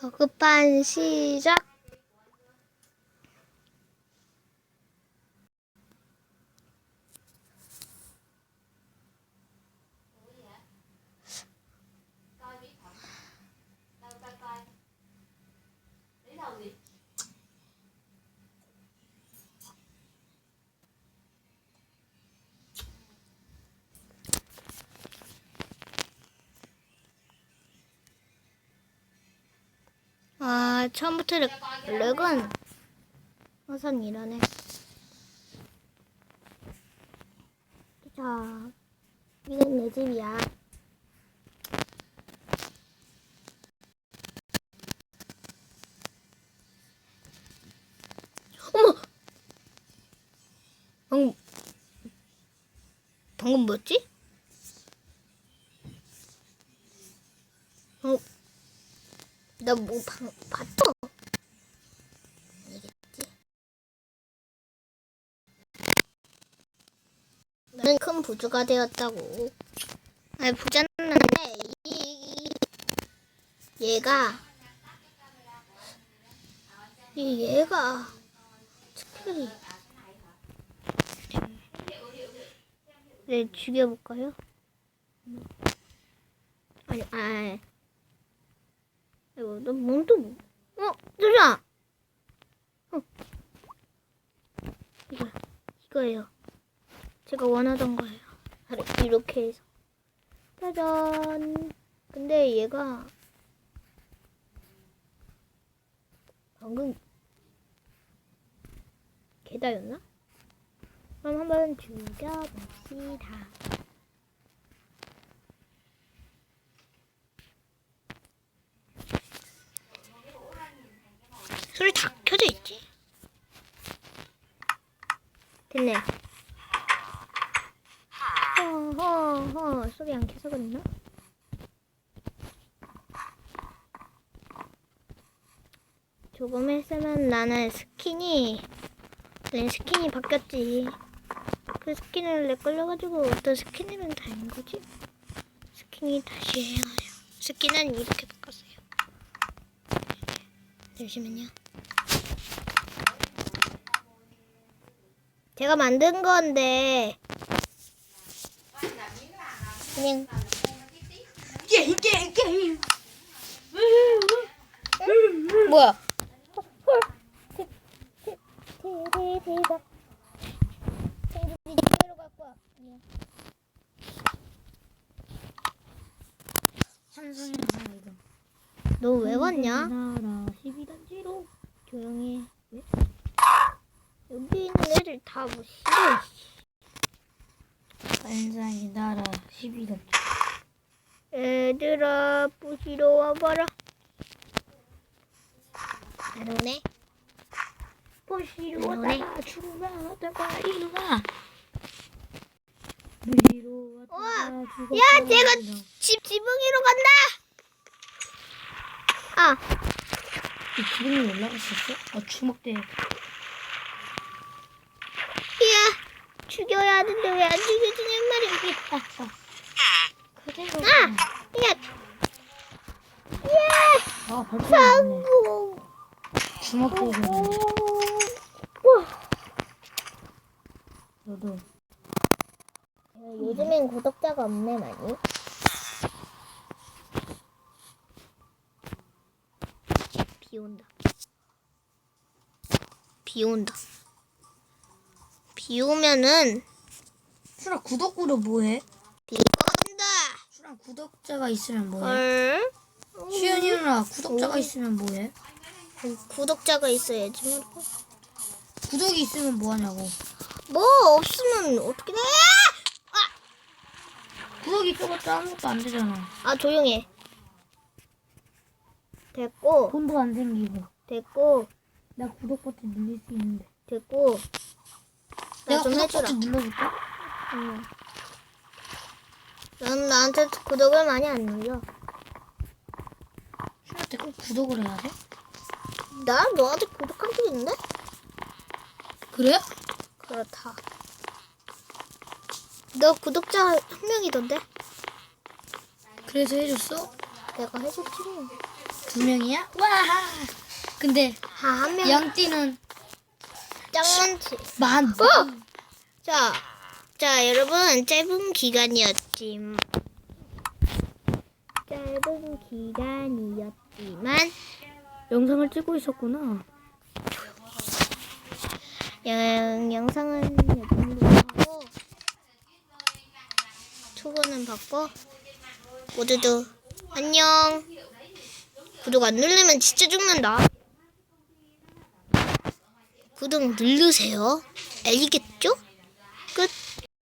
급한 시작. 아, 처음부터 렉, 렉은 우선 이러네. 자, 이건 내 집이야. 어머! 방금, 방금 뭐였지? 어, 나뭐 봤어? 아니겠지? 나는 큰 부주가 되었다고. 아니 부자는 아닌데 이, 이 얘가 이 얘가 특별히 네 죽여볼까요? 아니 아. 이거 너 몸도 어 누나 어. 이거 이거예요. 제가 원하던 거예요. 이렇게 해서. 짜잔. 근데 얘가 방금 개다였나? 그럼 한번 죽여봅시다 다 켜져 있지? 됐네. 허허허 소리 안 켜서 그랬나? 조금 했으면 나는 스킨이 내 스킨이 바뀌었지. 그 스킨을 내 걸려가지고 어떤 스킨이면 다인 거지? 스킨이 다시 해요. 스킨은 이렇게 바꿨어요. 잠시만요. 제가 만든 건데 그냥 게임 게임 게임 뭐야? 헐. 대- 대- 대- 대박. 생존이 집으로 갈 거야. 아니야. 삼성이랑 하나 이거 너왜 왔냐? 나라 12단지로 조용히 해. 왜? 여기 있는 애들 다 뭐 싫어. 반상이 나라 12단지 애들아 부시러 와봐라. 안 오네. 보시로 너네? 왔다가 죽어갔다가 이리와 무시로 우와! 왔다가 죽었다가 야, 제가. 집 지붕이로 간다. 아, 이 기분이 올라갔었어? 어 주먹대 야, 죽여야 하는데 왜 안 죽여주냔 말이야. 딱 딱. 그대로 아, 야, 야, 아 벌써 나네 아이고. 주먹대고 와. 너도 요즘엔 구독자가 없네 많이. 비 온다. 비 온다. 비 오면은 수라 구독으로 뭐해? 비가 온다. 수라 구독자가 있으면 뭐해? 헐. 수연이 누나 구독자가 오. 있으면 뭐해? 구독자가 있어야지. 뭐. 구독이 있으면 뭐하냐고 뭐 없으면 어떻게 돼? 구독이 있어봤자 아무것도 안 되잖아 아 조용해. 됐고 돈도 안 생기고 됐고 나 구독 버튼 눌릴 수 있는데 됐고. 나 내가 좀 구독 해주라. 눌러줄까? 응. 넌 나한테 구독을 많이 안 눌려. 수라한테 꼭 구독을 해야 돼? 나 너한테 구독한 적 있는데? 그래? 그렇다. 너 구독자 한 명이던데? 그래서 해줬어? 내가 해줬지. 두 명이야? 와. 근데 아, 한 명. 양띠는 짱 많지. 만. 어! 자, 자, 여러분, 짧은 기간이었지. 짧은 기간이었지만, 영상을 찍고 있었구나. 영, 영상은 이 정도로 하고, 초보는 받고, 모두도 안녕. 구독 안 누르면 진짜 죽는다. 구독 누르세요. 알겠죠? 끝.